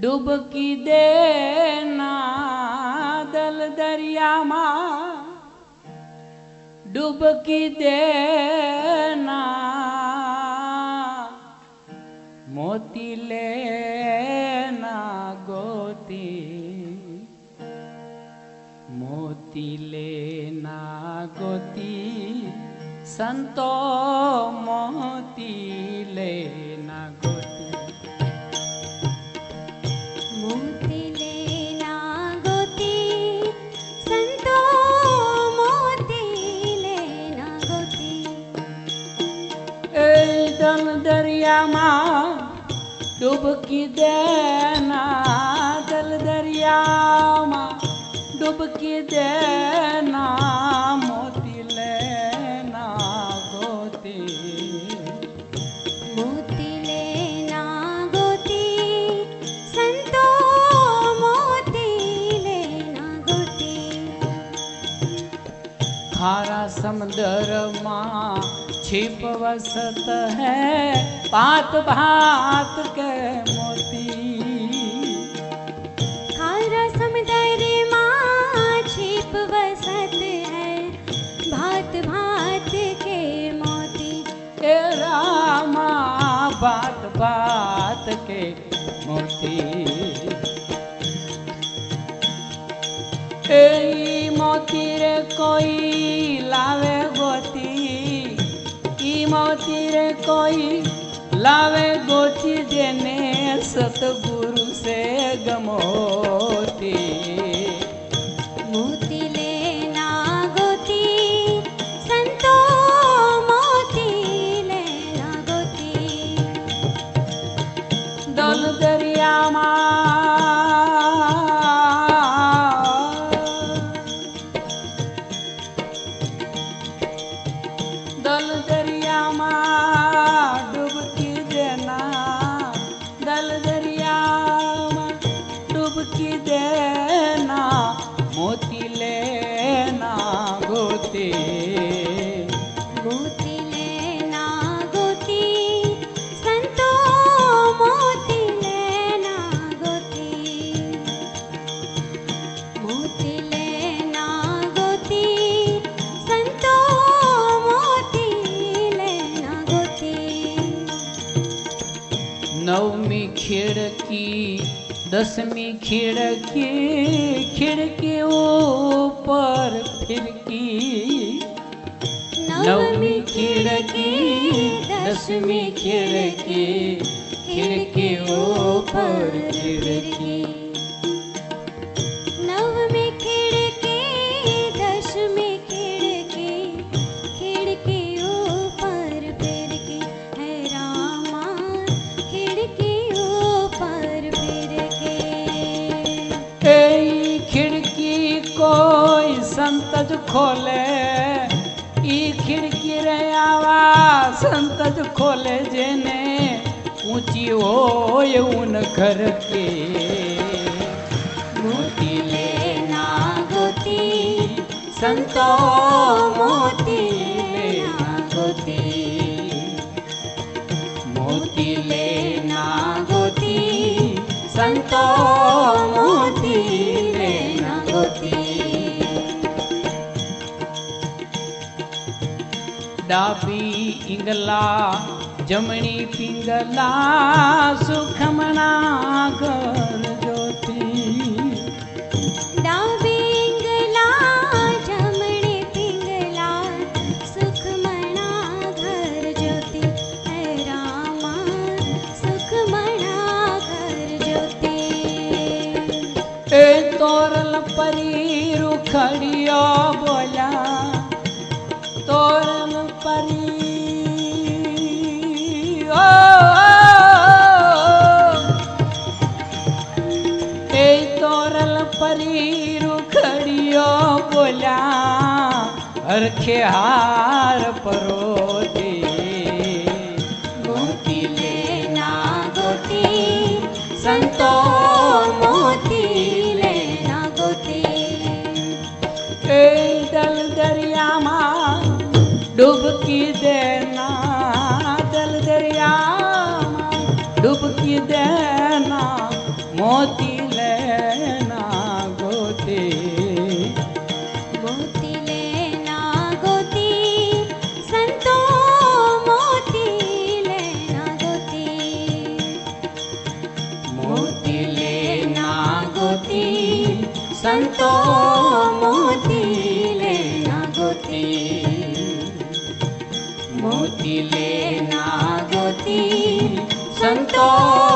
डुबकी देना दल दरिया मा डुबकी देना मोती लेना गोती। मोती लेना गोती मोती लेना गोती। गोती संतो मोती लेना गोती। दरिया माँ डुबकी देना जल दरिया माँ। डुबकी देना मोती लेना गोती। मोती लेना गोती संतो मोती लेना गोती। खारा समंदर माँ छिप वसत है पात भात के मोती। खारा समंदर माँ छिप बसत है भात भात के मोती। ए रामा भात भात के मोती। ए मोती रे कोई लावे ई मोती रे कोई लावे गोती देने सतगुरु नवमी खिड़की दसवीं खिड़की खिड़की ऊपर फिरकी। नवमी खिड़की दसवीं खिड़की खिड़की ऊपर खिड़की संतज खोले, ई खिड़की रे आवा संतज खोले जेने, ऊँची हो ये उन घर के। मोती लेना गोती संतो मोती लेना गोती ડાબી ઈંગલા જમણી પિંગલા સુખમણા ઘર જોતી डाबिंगला जमणे पिंगला सुखमणा પરી ઓ, એ તોરલ પરી રૂખડિયો બોલ્યા હરખે હાર પરોતી देना जल दरिया डुबकी देना मोती मोती लेना गोती संतो